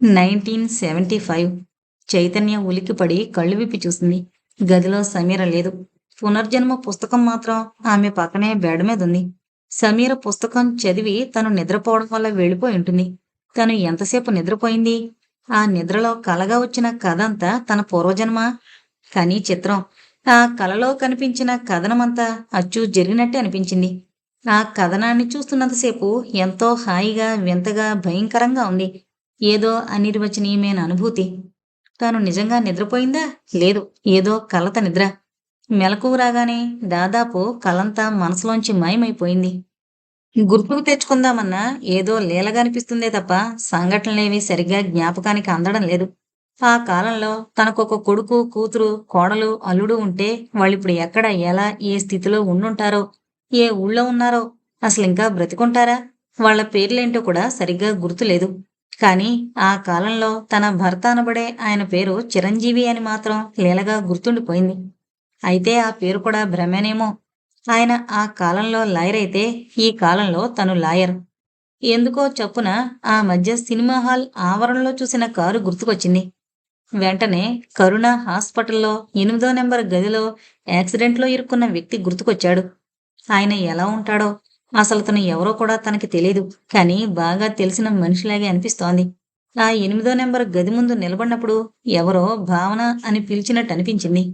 Nineteen seventy five Chaitanya ఉలిక్కిపడి కళ్ళు విప్పి చూసింది. గదిలో సమీర లేదు. పునర్జన్మ పుస్తకం మాత్రం ఆమె పక్కనే బెడ్ మీద ఉంది. సమీర పుస్తకం చదివి తను నిద్రపోవడం వల్ల వెళ్ళిపోయి ఉంటుంది. తను ఎంతసేపు నిద్రపోయింది? ఆ నిద్రలో కలగా వచ్చిన కథ అంతా తన పూర్వజన్మ? కానీ చిత్రం. ఆ కలలో కనిపించిన కథనమంతా అచ్చు జరిగినట్టే అనిపించింది. ఆ కథనాన్ని చూస్తున్నంతసేపు ఎంతో హాయిగా వింతగా భయంకరంగా ఉంది. ఏదో అనిర్వచనీయమైన అనుభూతి. తాను నిజంగా నిద్రపోయిందా? లేదు. ఏదో కలత నిద్ర. మెలకువ రాగానే దాదాపు కలంతా మనసులోంచి మాయమైపోయింది. గుర్తుకు తెచ్చుకుందామన్నా ఏదో లీలగా అనిపిస్తుందే తప్ప సంఘటనలేవి సరిగ్గా జ్ఞాపకానికి అందడం లేదు. ఆ కాలంలో తనకొక కొడుకు కూతురు కోడలు అల్లుడు ఉంటే వాళ్ళిప్పుడు ఎక్కడ ఎలా ఏ స్థితిలో ఉండుంటారో ఏ ఊళ్ళో ఉన్నారో అసలు ఇంకా బ్రతికుంటారా? వాళ్ళ పేర్లేంటో కూడా సరిగ్గా గుర్తులేదు. కానీ ఆ కాలంలో తన భర్త అనబడే ఆయన పేరు చిరంజీవి అని మాత్రం లీలగా గుర్తుండిపోయింది. అయితే ఆ పేరు కూడా భ్రమేనేమో. ఆయన ఆ కాలంలో లాయర్ అయితే ఈ కాలంలో తను లాయర్. ఎందుకో చప్పున ఆ మధ్య సినిమా హాల్ ఆవరణలో చూసిన కారు గుర్తుకొచ్చింది. వెంటనే కరుణ హాస్పిటల్లో ఎనిమిదో నెంబర్ గదిలో యాక్సిడెంట్లో ఇరుక్కున్న వ్యక్తి గుర్తుకొచ్చాడు. ఆయన ఎలా ఉంటాడో అసలు తను ఎవరో కూడా తనకి తెలియదు కానీ బాగా తెలిసిన మనిషిలాగే అనిపిస్తోంది. ఆ ఎనిమిదో నెంబర్ గది ముందు నిలబడినప్పుడు ఎవరో భావన అని పిలిచినట్టు అనిపించింది.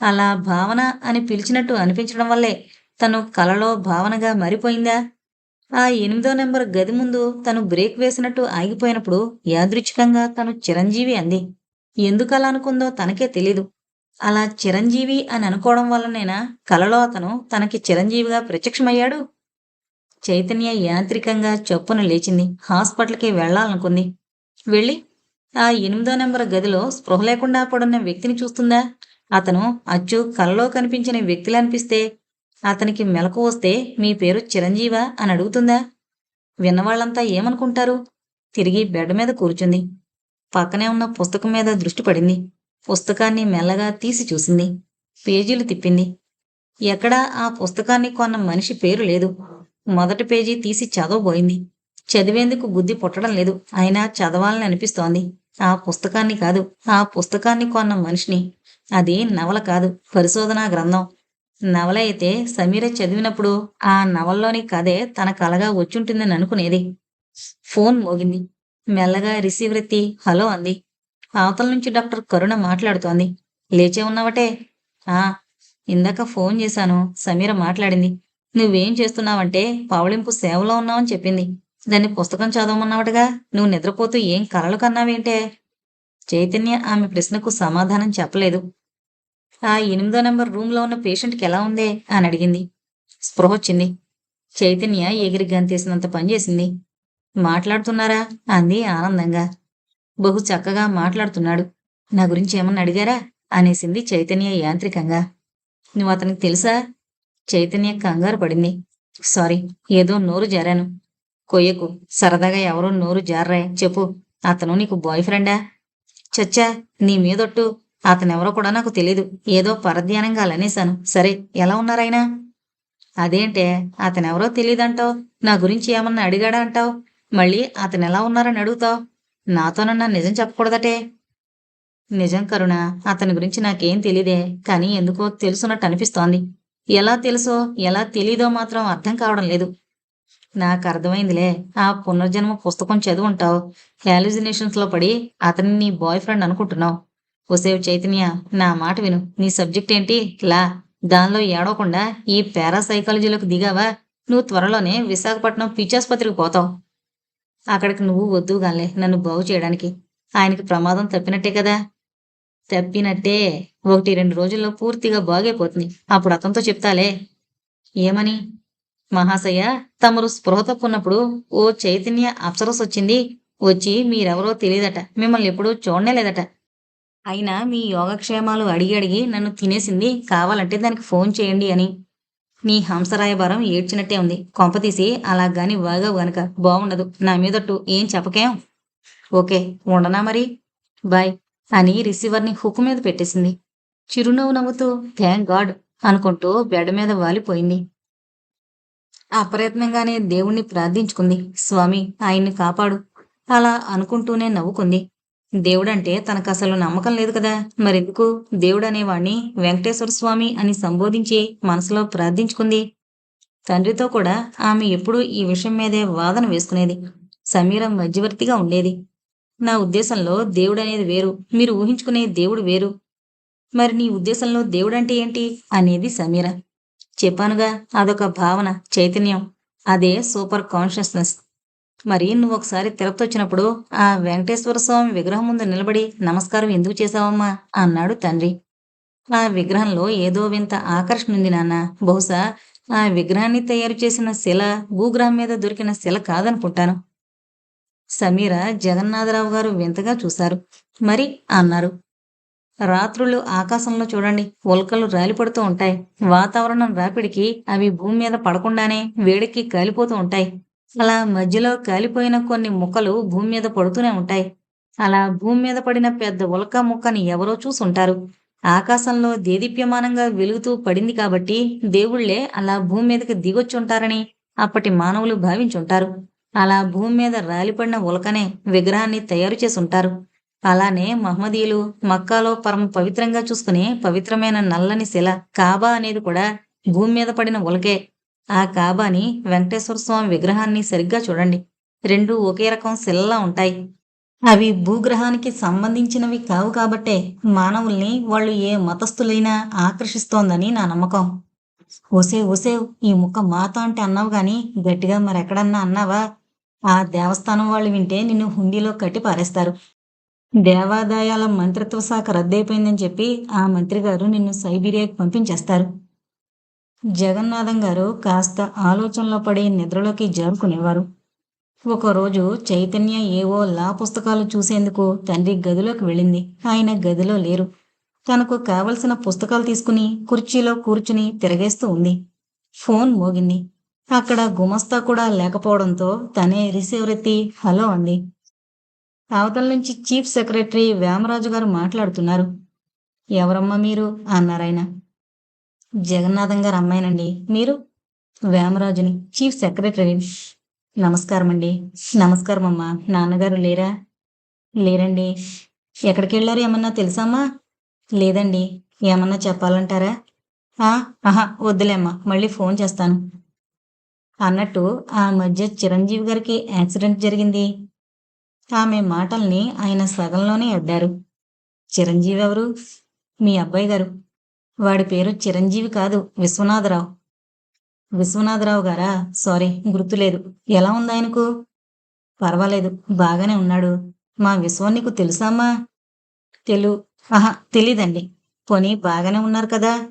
అలా భావన అని పిలిచినట్టు అనిపించడం వల్లే తను కలలో భావనగా మారిపోయిందా? ఆ ఎనిమిదో నెంబర్ గది ముందు తను బ్రేక్ వేసినట్టు ఆగిపోయినప్పుడు యాదృచ్ఛికంగా తను చిరంజీవి అంది. ఎందుకలా అనుకుందో తనకే తెలీదు. అలా చిరంజీవి అని అనుకోవడం వల్లనేనా? కలలో అతను తనకి చిరంజీవిగా ప్రత్యక్షమయ్యాడు? చైతన్య యాంత్రికంగా చొప్పున లేచింది. హాస్పిటల్కి వెళ్ళాలనుకుంది. వెళ్ళి ఆ ఎనిమిదో నెంబర్ గదిలో స్పృహ లేకుండా పడున్న వ్యక్తిని చూస్తుందా? అతను అచ్చు కలలో కనిపించిన వ్యక్తిలా అనిపిస్తే అతనికి మెలకు వస్తే మీ పేరు చిరంజీవా అని అడుగుతుందా? విన్నవాళ్ళంతా ఏమనుకుంటారు? తిరిగి బెడ్ మీద కూర్చుంది. పక్కనే ఉన్న పుస్తకం మీద దృష్టి పడింది. పుస్తకాన్ని మెల్లగా తీసి చూసింది. పేజీలు తిప్పింది. ఎక్కడా ఆ పుస్తకాన్ని కొన్న మనిషి పేరు లేదు. మొదటి పేజీ తీసి చదవబోయింది. చదివేందుకు బుద్ధి పుట్టడం లేదు. అయినా చదవాలని అనిపిస్తోంది. ఆ పుస్తకాన్ని కాదు. ఆ పుస్తకాన్ని కొన్న మనిషిని. అది నవల కాదు. పరిశోధనా గ్రంథం. నవల అయితే సమీర చదివినప్పుడు ఆ నవల్లోని కథే తన కలగా వచ్చుంటుందని అనుకునేది. ఫోన్ మోగింది. మెల్లగా రిసీవర్ ఎత్తి హలో అంది. అవతల నుంచి డాక్టర్ కరుణ మాట్లాడుతోంది. లేచే ఉన్నావటే? ఆ ఇందాక ఫోన్ చేశాను. సమీర మాట్లాడింది. నువ్వేం చేస్తున్నావంటే పావళింపు సేవలో ఉన్నావని చెప్పింది. దాన్ని పుస్తకం చదవమన్నావుటగా? నువ్వు నిద్రపోతూ ఏం కలలు కన్నావేంటే? చైతన్య ఆమె ప్రశ్నకు సమాధానం చెప్పలేదు. ఆ ఎనిమిదో నెంబర్ రూమ్లో ఉన్న పేషెంట్కి ఎలా ఉందే? అని అడిగింది. స్పృహ వచ్చింది. చైతన్య ఎగిరి గంతేసినంత పనిచేసింది మాట్లాడుతున్నారా? అంది ఆనందంగా. బహు చక్కగా మాట్లాడుతున్నాడు. నా గురించి ఏమన్నా అడిగారా? అనేసింది చైతన్య యాంత్రికంగా. నువ్వు అతనికి తెలుసా? చైతన్య కంగారు పడింది. సారీ ఏదో నోరు జారాను. కొయ్యకు సరదాగా ఎవరో నోరు జార్రా చెప్పు అతను నీకు బాయ్ ఫ్రెండా? చచ్చా నీ మీదొట్టు అతనెవరో కూడా నాకు తెలీదు. ఏదో పరధ్యానంగా అనేశాను సరే ఎలా ఉన్నారాయనా అదేంటే అతనెవరో తెలీదంటావు? నా గురించి ఏమన్నా అడిగాడా అంటావు? మళ్ళీ అతను ఎలా ఉన్నారని అడుగుతావు? నాతోనన్నా నిజం చెప్పకూడదటే. నిజం కరుణ అతని గురించి నాకేం తెలీదే కానీ ఎందుకో తెలుసున్నట్టు అనిపిస్తోంది. ఎలా తెలుసో ఎలా తెలీదో మాత్రం అర్థం కావడం లేదు. నాకు అర్థమైందిలే. ఆ పునర్జన్మ పుస్తకం చదువుంటావు. హ్యాలుజినేషన్స్లో పడి అతన్ని నీ బాయ్ ఫ్రెండ్ అనుకుంటున్నావు. ఒసేవ్ చైతన్య నా మాట విను. నీ సబ్జెక్ట్ ఏంటి? లా. దానిలో ఏడవకుండా ఈ పారాసైకాలజీలోకి దిగావా? నువ్వు త్వరలోనే విశాఖపట్నం పిచ్చాసుపత్రికి పోతావు. అక్కడికి నువ్వు వద్దు గాలే నన్ను బాగు చేయడానికి. ఆయనకి ప్రమాదం తప్పినట్టే కదా. తప్పినట్టే ఒకటి రెండు రోజుల్లో పూర్తిగా బాగైపోతుంది. అప్పుడు అతనితో చెప్తాలే. ఏమని? మహాశయ తమరు స్పృహ తప్పున్నప్పుడు ఓ చైతన్య అప్సరస్ వచ్చింది. వచ్చి మీరెవరో తెలియదట. మిమ్మల్ని ఎప్పుడూ చూడనే లేదట అయినా మీ యోగక్షేమాలు అడిగి అడిగి నన్ను తినేసింది. కావాలంటే దానికి ఫోన్ చేయండి అని. నీ హంసరాయభారం ఏడ్చినట్టే ఉంది. కొంపతీసి అలా గాని బాగా గనక బాగుండదు నా మీదట్టు ఏం చెప్పకేం? ఓకే ఉండనా మరి? బాయ్. అని రిసీవర్ని హుక్కు మీద పెట్టేసింది. చిరునవ్వు నవ్వుతూ థ్యాంక్ గాడ్ అనుకుంటూ బెడ్ మీద వాలిపోయింది. అప్రయత్నంగానే దేవుణ్ణి ప్రార్థించుకుంది. స్వామి ఆయన్ని కాపాడు అలా అనుకుంటూనే నవ్వుకుంది. దేవుడంటే తనకు అసలు నమ్మకం లేదు కదా. మరెందుకు? దేవుడనేవాణ్ణి వెంకటేశ్వర స్వామి అని సంబోధించి మనసులో ప్రార్థించుకుంది. తండ్రితో కూడా ఆమె ఎప్పుడూ ఈ విషయం మీదే వాదన వేసుకునేది. సమీర మధ్యవర్తిగా ఉండేది. నా ఉద్దేశంలో దేవుడు అనేది వేరు. మీరు ఊహించుకునే దేవుడు వేరు. మరి నీ ఉద్దేశంలో దేవుడంటే ఏంటి? అనేది సమీర. చెప్పానుగా అదొక భావన చైతన్యం. అదే సూపర్ కాన్షియస్నెస్. మరి నువ్వు ఒకసారి తిరుపతి వచ్చినప్పుడు ఆ వెంకటేశ్వర స్వామి విగ్రహం ముందు నిలబడి నమస్కారం ఎందుకు చేశావమ్మా? అన్నాడు తండ్రి. ఆ విగ్రహంలో ఏదో వింత ఆకర్షణ ఉంది నాన్న. బహుశా ఆ విగ్రహాన్ని తయారు చేసిన శిల భూగ్రహం మీద దొరికిన శిల కాదనుకుంటాను. సమీర జగన్నాథరావు గారు వింతగా చూశారు. మరి అన్నారు. రాత్రులు ఆకాశంలో చూడండి ఉల్కలు రాలిపడుతూ ఉంటాయి. వాతావరణం రాపిడికి అవి భూమి మీద పడకుండానే వేడికి కాలిపోతూ ఉంటాయి. అలా మధ్యలో కాలిపోయిన కొన్ని ముక్కలు భూమి మీద పడుతూనే ఉంటాయి. అలా భూమి మీద పడిన పెద్ద ఉల్క ముక్కని ఎవరో చూసుంటారు. ఆకాశంలో దేదీప్యమానంగా వెలుగుతూ పడింది కాబట్టి దేవుళ్ళే అలా భూమి మీదకి దిగొచ్చుంటారని అప్పటి మానవులు భావించుంటారు. అలా భూమి మీద రాలిపడిన ఉలకనే విగ్రహాన్ని తయారు చేసి ఉంటారు అలానే మహమ్మదీయులు మక్కాలో పరమ పవిత్రంగా చూసుకునే పవిత్రమైన నల్లని శిల కాబా అనేది కూడా భూమి మీద పడిన ఉలకే. ఆ కాబాని వెంకటేశ్వర స్వామి విగ్రహాన్ని సరిగ్గా చూడండి. రెండు ఒకే రకం శిలలా ఉంటాయి. అవి భూగ్రహానికి సంబంధించినవి కావు కాబట్టే మానవుల్ని వాళ్ళు ఏ మతస్థులైనా ఆకర్షిస్తోందని నా నమ్మకం. ఒసే ఓసే ఈ ముక్క మాత అంటే అన్నావు గాని గట్టిగా మరెక్కడన్నా అన్నావా? ఆ దేవస్థానం వాళ్ళు వింటే నిన్ను హుండీలో కట్టి పారేస్తారు. దేవాదాయాల మంత్రిత్వ శాఖ రద్దయిపోయిందని చెప్పి ఆ మంత్రి గారు నిన్ను సైబీరియాకి పంపించేస్తారు. జగన్నాథం గారు కాస్త ఆలోచనలో పడి నిద్రలోకి జారుకునేవారు. ఒకరోజు చైతన్య ఏవో లా పుస్తకాలు చూసేందుకు తండ్రి గదిలోకి వెళ్ళింది. ఆయన గదిలో లేరు. తనకు కావలసిన పుస్తకాలు తీసుకుని కుర్చీలో కూర్చుని తిరగేస్తూ ఉంది. ఫోన్ మోగింది. అక్కడ గుమస్తా కూడా లేకపోవడంతో తనే రిసీవర్ ఎత్తి హలో అంది అవతల నుంచి చీఫ్ సెక్రటరీ వేమరాజు గారు మాట్లాడుతున్నారు. ఎవరమ్మా మీరు? అన్నారాయన జగన్నాథం గారు అమ్మాయినండి. మీరు? వేమరాజుని చీఫ్ సెక్రటరీ. నమస్కారం అండి నమస్కారం అమ్మా నాన్నగారు లేరా? లేరండి. ఎక్కడికి వెళ్ళారు? ఏమన్నా తెలుసామ్మా లేదండి. ఏమన్నా చెప్పాలంటారా? ఆహా వద్దులేమ్మా మళ్ళీ ఫోన్ చేస్తాను. అన్నట్టు ఆ మధ్య చిరంజీవి గారికి యాక్సిడెంట్ జరిగింది. ఆమె మాటల్ని ఆయన సగంలోనే అడ్డారు. చిరంజీవి ఎవరు? మీ అబ్బాయి గారు. వాడి పేరు చిరంజీవి కాదు విశ్వనాథరావు. విశ్వనాథరావు గారా? సారీ గుర్తులేదు. ఎలా ఉంది ఆయనకు? పర్వాలేదు బాగానే ఉన్నాడు. మా విశ్వం నీకు తెలుసామ్మా తెలు ఆహా తెలీదండి. పోనీ బాగానే ఉన్నారు కదా?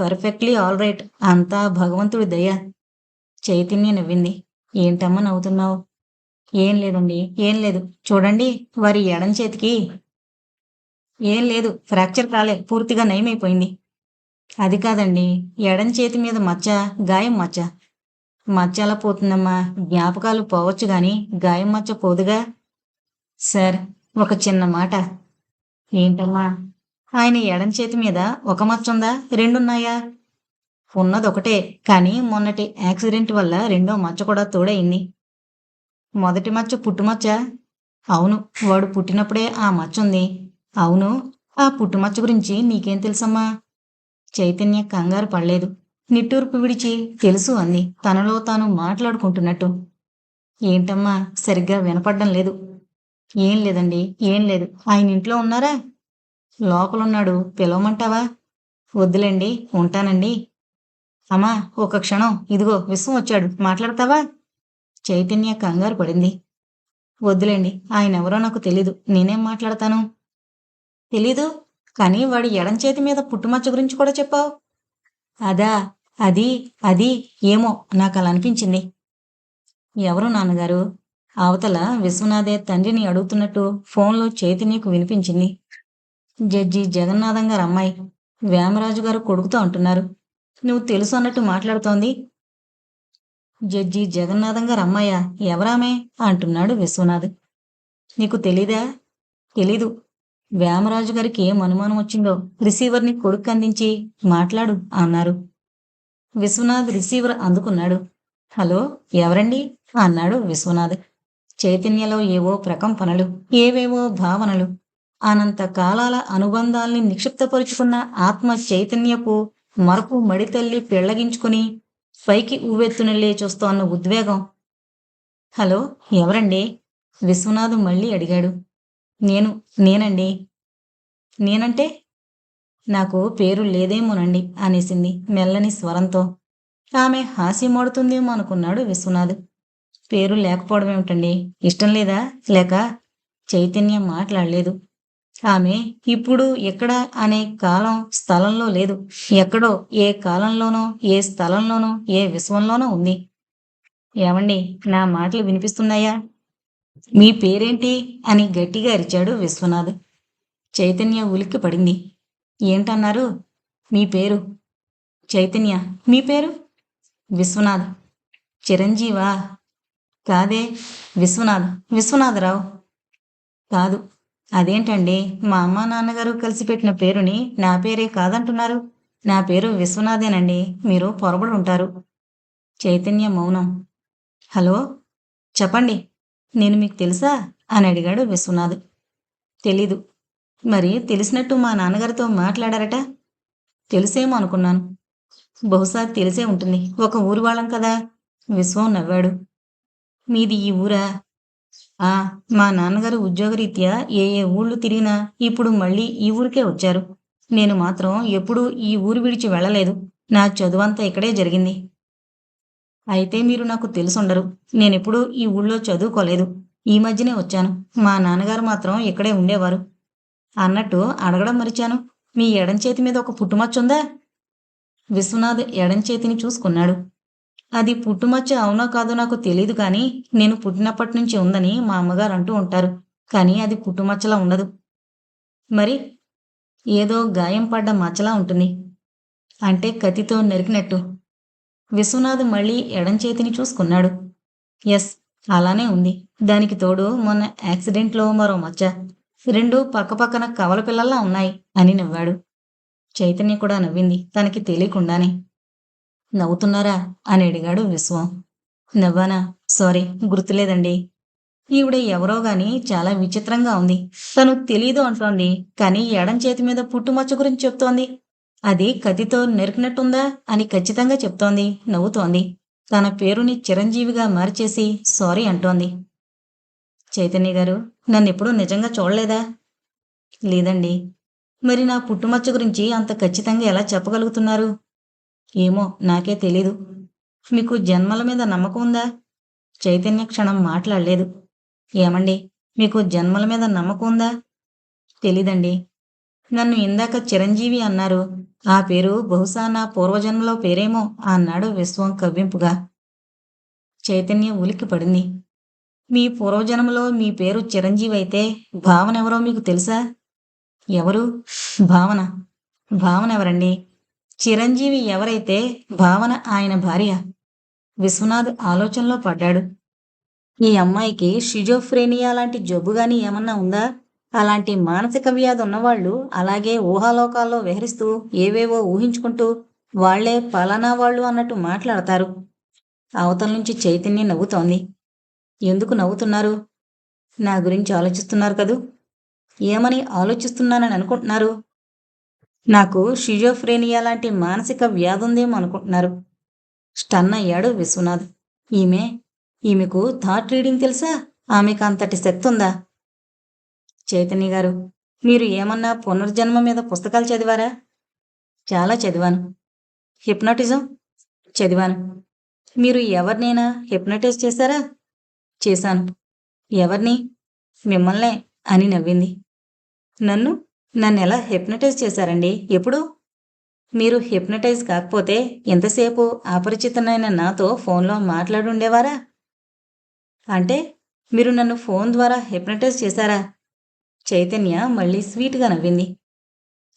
Perfectly all right. అంతా భగవంతుడి దయ. చైతన్య నవ్వింది. ఏంటమ్మా నవ్వుతున్నావు? ఏం లేదండి ఏం లేదు. చూడండి వారి ఎడం చేతికి ఏం లేదు ఫ్రాక్చర్ కాలే పూర్తిగా నయమైపోయింది. అది కాదండి ఎడం చేతి మీద మచ్చ గాయం మచ్చ. మచ్చ ఎలా పోతుందమ్మా? జ్ఞాపకాలు పోవచ్చు గాని గాయం మచ్చ పోదుగా? సార్ ఒక చిన్న మాట. ఏంటమ్మా? ఆయన ఎడం చేతి మీద ఒక మచ్చ ఉందా? రెండున్నాయా? ఉన్నది ఒకటే. కానీ మొన్నటి యాక్సిడెంట్ వల్ల రెండో మచ్చ కూడా తోడయింది. మొదటి మచ్చ పుట్టుమచ్చ అవును వాడు పుట్టినప్పుడే ఆ మచ్చ ఉంది. అవును ఆ పుట్టుమచ్చ గురించి నీకేం తెలుసమ్మా? చైతన్య కంగారు పడలేదు. నిట్టూర్పు విడిచి తెలుసు అంది. తనలో తాను మాట్లాడుకుంటున్నట్టు. ఏంటమ్మా సరిగ్గా వినపడ్డం లేదు. ఏం లేదండి ఏం లేదు. ఆయన ఇంట్లో ఉన్నారా? లోపలున్నాడు. పిలవమంటావా? వద్దులేండి ఉంటానండి. అమ్మా ఒక క్షణం. ఇదిగో విశ్వం వచ్చాడు. మాట్లాడతావా? చైతన్య కంగారు పడింది. వద్దులేండి ఆయన ఎవరో నాకు తెలీదు. నేనేం మాట్లాడతాను? తెలీదు. కానీ వాడి ఎడం చేతి మీద పుట్టుమచ్చ గురించి కూడా చెప్పావు. అదా అది అది ఏమో నాకు అలా అనిపించింది. ఎవరు నాన్నగారు? అవతల విశ్వనాథే తండ్రిని అడుగుతున్నట్టు ఫోన్లో చైతన్యకు వినిపించింది. జడ్జి జగన్నాథం గారు అమ్మాయి. వేమరాజు గారు కొడుకుతో అంటున్నారు. నువ్వు తెలుసు అన్నట్టు మాట్లాడుతోంది. జడ్జి జగన్నాథం గారు అమ్మాయ ఎవరామే? అంటున్నాడు విశ్వనాథ్. నీకు తెలీదా? తెలీదు. వేమరాజు గారికి ఏం అనుమానం వచ్చిందో రిసీవర్ని కొడుకు అందించి మాట్లాడు అన్నారు. విశ్వనాథ్ రిసీవర్ అందుకున్నాడు. హలో ఎవరండి? అన్నాడు విశ్వనాథ్. చైతన్యలో ఏవో ప్రకంపనలు ఏవేవో భావనలు అనంత కాలాల అనుబంధాల్ని నిక్షిప్తపరుచుకున్న ఆత్మ చైతన్యపు మరపు మడితల్లి పెళ్ళగించుకుని పైకి ఊవెత్తున లేచొస్తోన్న ఉద్వేగం. హలో ఎవరండి? విశ్వనాథ్ మళ్ళీ అడిగాడు. నేను నేనండి. నేనంటే? నాకు పేరు లేదేమోనండి అనేసింది మెల్లని స్వరంతో. ఆమె హాస్యమాడుతుందేమో అనుకున్నాడు విశ్వనాథ్. పేరు లేకపోవడం ఏమిటండి ఇష్టం లేదా? లేక చైతన్యం మాట్లాడలేదు. ఆమె ఇప్పుడు ఎక్కడ అనే కాలం స్థలంలో లేదు. ఎక్కడో ఏ కాలంలోనో ఏ స్థలంలోనో ఏ విశ్వంలోనో ఉంది. ఏమండి నా మాటలు వినిపిస్తున్నాయా? మీ పేరేంటి అని గట్టిగా అరిచాడు విశ్వనాథ్. చైతన్య ఉలిక్కి పడింది. ఏంటన్నారు? మీ పేరు? చైతన్య మీ పేరు? విశ్వనాథ్. చిరంజీవా? కాదే విశ్వనాథ్. విశ్వనాథరావు కాదు. అదేంటండి? మా అమ్మ నాన్నగారు కలిసి పెట్టిన పేరుని నా పేరే కాదంటున్నారు. నా పేరు విశ్వనాథేనండి. మీరు పొరబడి ఉంటారు. చైతన్య మౌనం. హలో? చెప్పండి. నేను మీకు తెలుసా? అని అడిగాడు విశ్వనాథ్. తెలీదు. మరి తెలిసినట్టు మా నాన్నగారితో మాట్లాడారట? తెలిసేమో అనుకున్నాను. బహుశా తెలిసే ఉంటుంది. ఒక ఊరు వాళ్ళం కదా? విశ్వం నవ్వాడు. మీది ఈ ఊరా? ఆ మా నాన్నగారు ఉద్యోగరీత్యా ఏ ఏ ఊళ్ళు తిరిగినా ఇప్పుడు మళ్ళీ ఈ ఊరికే వచ్చారు. నేను మాత్రం ఎప్పుడూ ఈ ఊరు విడిచి వెళ్ళలేదు. నా చదువంతా ఇక్కడే జరిగింది. అయితే మీరు నాకు తెలుసుండరు. నేనెప్పుడూ ఈ ఊళ్ళో చదువుకోలేదు. ఈ మధ్యనే వచ్చాను. మా నాన్నగారు మాత్రం ఇక్కడే ఉండేవారు. అన్నట్టు అడగడం మరిచాను. మీ ఎడం చేతి మీద ఒక పుట్టుమచ్చుందా విశ్వనాథ్ ఎడం చేతిని చూసుకున్నాడు. అది పుట్టుమచ్చ అవునో కాదో నాకు తెలియదు కానీ నేను పుట్టినప్పటి నుంచి ఉందని మా అమ్మగారు అంటూ ఉంటారు. కానీ అది పుట్టుమచ్చలా ఉండదు. మరి ఏదో గాయం పడ్డ మచ్చలా ఉంటుంది. అంటే కత్తితో నరికినట్టు. విశ్వనాథ్ మళ్ళీ ఎడం చేతిని చూసుకున్నాడు. ఎస్ అలానే ఉంది. దానికి తోడు మొన్న యాక్సిడెంట్లో మరో మచ్చ. రెండు పక్కపక్కన కవల పిల్లల్లా ఉన్నాయి అని నవ్వాడు. చైతన్య కూడా నవ్వింది. తనకి తెలియకుండానే. నవ్వుతున్నారా? అని అడిగాడు విశ్వం. నవ్వానా? సారీ గుర్తులేదండి. ఈవిడ ఎవరో గాని చాలా విచిత్రంగా ఉంది. తను తెలీదు అంటోంది కానీ ఎడం చేతి మీద పుట్టుమచ్చ గురించి చెప్తోంది. అది కత్తితో నెరికినట్టుందా అని ఖచ్చితంగా చెప్తోంది నవ్వుతోంది. తన పేరుని చిరంజీవిగా మార్చేసి సారీ అంటోంది. చైతన్య గారు నన్నెప్పుడూ నిజంగా చూడలేదా? లేదండి. మరి నా పుట్టుమచ్చ గురించి అంత ఖచ్చితంగా ఎలా చెప్పగలుగుతున్నారు? ఏమో నాకే తెలీదు. మీకు జన్మల మీద నమ్మకం ఉందా? చైతన్య క్షణం మాట్లాడలేదు. ఏమండి మీకు జన్మల మీద నమ్మకం ఉందా? తెలీదండి. నన్ను ఇందాక చిరంజీవి అన్నారు. ఆ పేరు బహుశా నా పూర్వజన్మలో పేరేమో అన్నాడు విశ్వం కవ్వింపుగా చైతన్య ఉలిక్కి పడింది. మీ పూర్వజన్మలో మీ పేరు చిరంజీవి అయితే భావన ఎవరో మీకు తెలుసా? ఎవరు? భావన. భావన ఎవరండి? చిరంజీవి ఎవరైతే భావన ఆయన భార్య విశ్వనాథ్ ఆలోచనలో పడ్డాడు. ఈ అమ్మాయికి షిజోఫ్రేనియా లాంటి జబ్బు గాని ఏమన్నా ఉందా? అలాంటి మానసిక వ్యాధి ఉన్నవాళ్ళు అలాగే ఊహాలోకాల్లో విహరిస్తూ ఏవేవో ఊహించుకుంటూ వాళ్ళే పలానా వాళ్ళు అన్నట్టు మాట్లాడతారు. అవతల నుంచి చైతన్యం నవ్వుతోంది. ఎందుకు నవ్వుతున్నారు? నా గురించి ఆలోచిస్తున్నారు కదూ? ఏమని ఆలోచిస్తున్నానని అనుకుంటున్నారు? నాకు షిజోఫ్రేనియా లాంటి మానసిక వ్యాధి ఉందేమో అనుకుంటున్నారు. స్టన్ అయ్యాడు విశ్వనాథ్. ఈమె ఈమెకు థాట్ రీడింగ్ తెలుసా? ఆమెకు అంతటి శక్తి ఉందా? చైతన్య గారు మీరు ఏమన్నా పునర్జన్మ మీద పుస్తకాలు చదివారా? చాలా చదివాను. హిప్నటిజం? చదివాను. మీరు ఎవరినైనా హిప్నటైజ్ చేశారా? చేశాను. ఎవరిని? మిమ్మల్నే అని నవ్వింది. నన్ను? నన్ను ఎలా హిప్నటైజ్ చేశారండి? ఎప్పుడు? మీరు హిప్నటైజ్ కాకపోతే ఎంతసేపు అపరిచితనైన నాతో ఫోన్లో మాట్లాడుండేవారా? అంటే మీరు నన్ను ఫోన్ ద్వారా హిప్నటైజ్ చేశారా? చైతన్య మళ్ళీ స్వీట్గా నవ్వింది.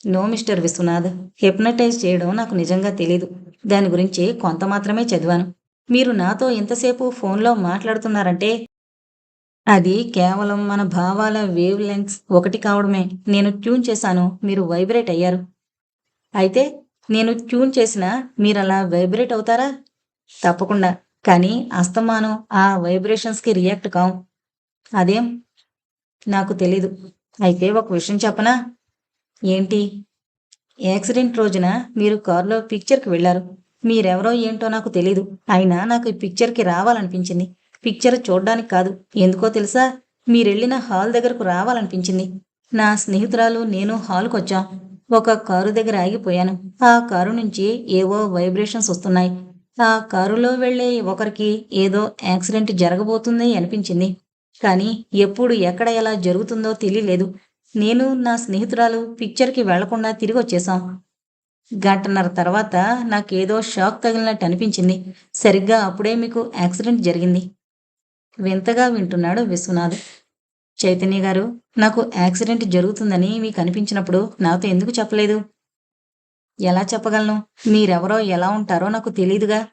నో మిస్టర్ విశ్వనాథ్ హిప్నటైజ్ చేయడం నాకు నిజంగా తెలీదు. దాని గురించి కొంత మాత్రమే చదివాను. మీరు నాతో ఎంతసేపు ఫోన్లో మాట్లాడుతున్నారంటే అది కేవలం మన భావాల వేవ్ లెంగ్స్ ఒకటి కావడమే. నేను ట్యూన్ చేశాను మీరు వైబ్రేట్ అయ్యారు. అయితే నేను ట్యూన్ చేసినా మీరు అలా వైబ్రేట్ అవుతారా? తప్పకుండా. కానీ అస్తమానం ఆ వైబ్రేషన్స్కి రియాక్ట్ కాం అదేం? నాకు తెలీదు. అయితే ఒక విషయం చెప్పనా? ఏంటి? యాక్సిడెంట్ రోజున మీరు కారులో పిక్చర్కి వెళ్ళారు. మీరెవరో ఏంటో నాకు తెలీదు. అయినా నాకు ఈ పిక్చర్కి రావాలనిపించింది. పిక్చర్ చూడ్డానికి కాదు. ఎందుకో తెలుసా? మీరెళ్ళిన హాల్ దగ్గరకు రావాలనిపించింది. నా స్నేహితురాలు నేను హాల్కి వచ్చాం ఒక కారు దగ్గర ఆగిపోయాను. ఆ కారు నుంచి ఏవో వైబ్రేషన్స్ వస్తున్నాయి. ఆ కారులో వెళ్ళే ఒకరికి ఏదో యాక్సిడెంట్ జరగబోతుంది అనిపించింది. కానీ ఎప్పుడు ఎక్కడ ఎలా జరుగుతుందో తెలియలేదు. నేను నా స్నేహితురాలు పిక్చర్కి వెళ్ళకుండా తిరిగి వచ్చేసాం గంటన్నర తర్వాత నాకేదో షాక్ తగిలినట్టు అనిపించింది. సరిగ్గా అప్పుడే మీకు యాక్సిడెంట్ జరిగింది. వింతగా వింటున్నాడు విశ్వనాథ్. చైతన్య గారు నాకు యాక్సిడెంట్ జరుగుతుందని మీకు అనిపించినప్పుడు నాతో ఎందుకు చెప్పలేదు? ఎలా చెప్పగలను? మీరెవరో ఎలా ఉంటారో నాకు తెలీదుగా.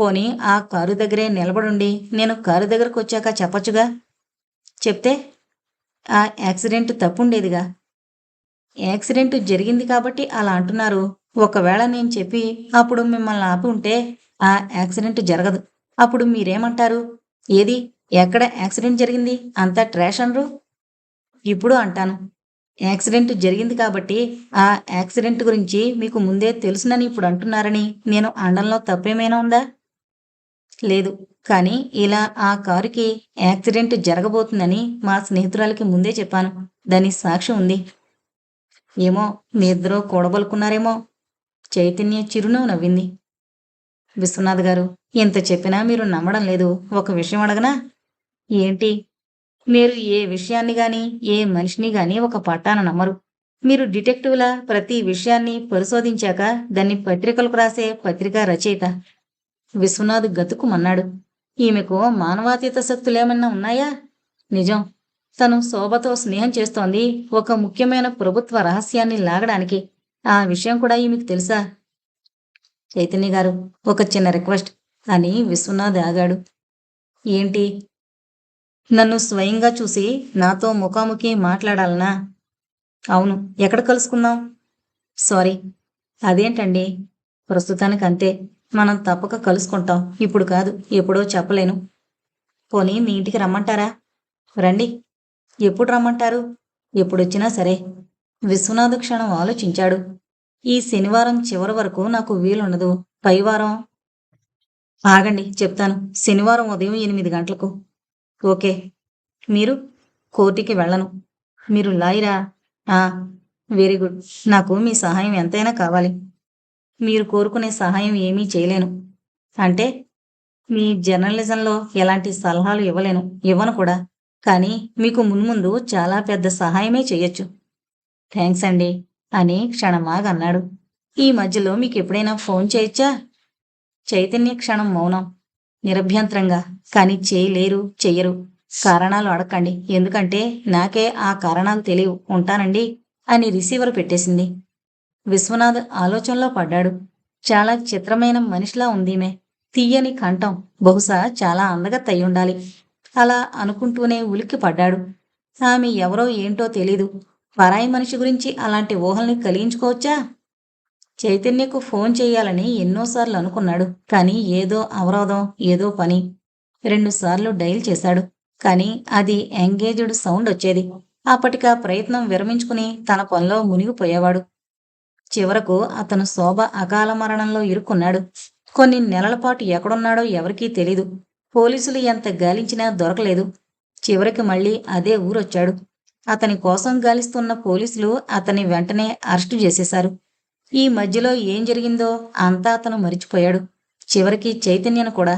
పోనీ ఆ కారు దగ్గరే నిలబడుండి నేను కారు దగ్గరకు వచ్చాక చెప్పొచ్చుగా? చెప్తే ఆ యాక్సిడెంట్ తప్పుండేదిగా. యాక్సిడెంట్ జరిగింది కాబట్టి అలా అంటున్నారు. ఒకవేళ నేను చెప్పి అప్పుడు మిమ్మల్ని ఆపి ఉంటే ఆ యాక్సిడెంట్ జరగదు. అప్పుడు మీరేమంటారు? ఏది? ఎక్కడ యాక్సిడెంట్ జరిగింది? అంతా ట్రాష్ అనరు. ఇప్పుడు అంటాను. యాక్సిడెంట్ జరిగింది కాబట్టి ఆ యాక్సిడెంట్ గురించి మీకు ముందే తెలుసునని ఇప్పుడు అంటున్నారని నేను అండంలో తప్పేమైనా ఉందా? లేదు. కానీ ఇలా ఆ కారుకి యాక్సిడెంట్ జరగబోతుందని మా స్నేహితురాలకి ముందే చెప్పాను. దాని సాక్షి ఉంది. ఏమో మీ ఇద్దరూ కూడబలుకున్నారేమో. చైతన్య చిరునవ్వు నవ్వింది. విశ్వనాథ్ గారు ఇంత చెప్పినా మీరు నమ్మడం లేదు. ఒక విషయం అడగనా? ఏంటి? మీరు ఏ విషయాన్ని గాని ఏ మనిషిని గాని ఒక పట్టాన నమ్మరు. మీరు డిటెక్టివ్లా ప్రతి విషయాన్ని పరిశోధించాక దాన్ని పత్రికలకు రాసే పత్రికా రచయిత. విశ్వనాథ్ గతుకుమన్నాడు. ఈమెకు మానవాతీత శక్తులేమన్నా ఉన్నాయా? నిజం. తను శోభతో స్నేహం చేస్తోంది ఒక ముఖ్యమైన ప్రభుత్వ రహస్యాన్ని లాగడానికి. ఆ విషయం కూడా ఈమెకు తెలుసా? చైతన్య గారు ఒక చిన్న రిక్వెస్ట్. అని విశ్వనాథ్ ఆగాడు. ఏంటి? నన్ను స్వయంగా చూసి నాతో ముఖాముఖి మాట్లాడాలనా? అవును ఎక్కడ కలుసుకుందాం సారీ అదేంటండి? ప్రస్తుతానికి అంతే. మనం తప్పక కలుసుకుంటాం. ఇప్పుడు కాదు ఎప్పుడో చెప్పలేను. పోనీ మీ ఇంటికి రమ్మంటారా? రండి. ఎప్పుడు రమ్మంటారు? ఎప్పుడొచ్చినా సరే. విశ్వనాథ్ క్షణం ఆలోచించాడు. ఈ శనివారం చివరి వరకు నాకు వీలుండదు. పైవారం. ఆగండి చెప్తాను. శనివారం ఉదయం ఎనిమిది గంటలకు. ఓకే. మీరు కోర్టుకి వెళ్ళను. మీరు లాయరా? ఆ వెరీ గుడ్. నాకు మీ సహాయం ఎంతైనా కావాలి. మీరు కోరుకునే సహాయం ఏమీ చేయలేను. అంటే మీ జర్నలిజంలో ఎలాంటి సలహాలు ఇవ్వలేను. ఇవ్వను కూడా. కానీ మీకు మున్ముందు చాలా పెద్ద సహాయమే చేయొచ్చు. థ్యాంక్స్ అండి. అని క్షణమాగన్నాడు ఈ మధ్యలో మీకు ఎప్పుడైనా ఫోన్ చేయొచ్చా చైతన్య క్షణం మౌనం. నిరభ్యంతరంగా. కానీ చేయలేరు చెయ్యరు. కారణాలు అడగండి ఎందుకంటే నాకే ఆ కారణాలు తెలియవు. ఉంటానండి అని రిసీవర్ పెట్టేసింది. విశ్వనాథ్ ఆలోచనలో పడ్డాడు. చాలా చిత్రమైన మనిషిలా ఉందీమె. తీయని కంఠం. బహుశా చాలా అందగత్తె అయ్యుండాలి అలా అనుకుంటూనే ఉలిక్కి పడ్డాడు ఆమె ఎవరో ఏంటో తెలీదు. పరాయి మనిషి గురించి అలాంటి ఊహల్ని కలిగించుకోవచ్చా? చైతన్యకు ఫోన్ చేయాలని ఎన్నోసార్లు అనుకున్నాడు. కానీ ఏదో అవరోధం ఏదో పని. రెండుసార్లు డైల్ చేశాడు. కానీ అది ఎంగేజ్డ్ సౌండ్ వచ్చేది. అప్పటికా ప్రయత్నం విరమించుకుని తన పనిలో మునిగిపోయేవాడు. చివరకు అతను శోభ అకాల మరణంలో ఇరుక్కున్నాడు. కొన్ని నెలల పాటు ఎక్కడున్నాడో ఎవరికీ తెలీదు. పోలీసులు ఎంత గాలించినా దొరకలేదు. చివరికి మళ్ళీ అదే ఊరొచ్చాడు. అతని కోసం గాలిస్తున్న పోలీసులు అతని వెంటనే అరెస్టు చేసేశారు. ఈ మధ్యలో ఏం జరిగిందో అంతా అతను మరిచిపోయాడు. చివరికి చైతన్యను కూడా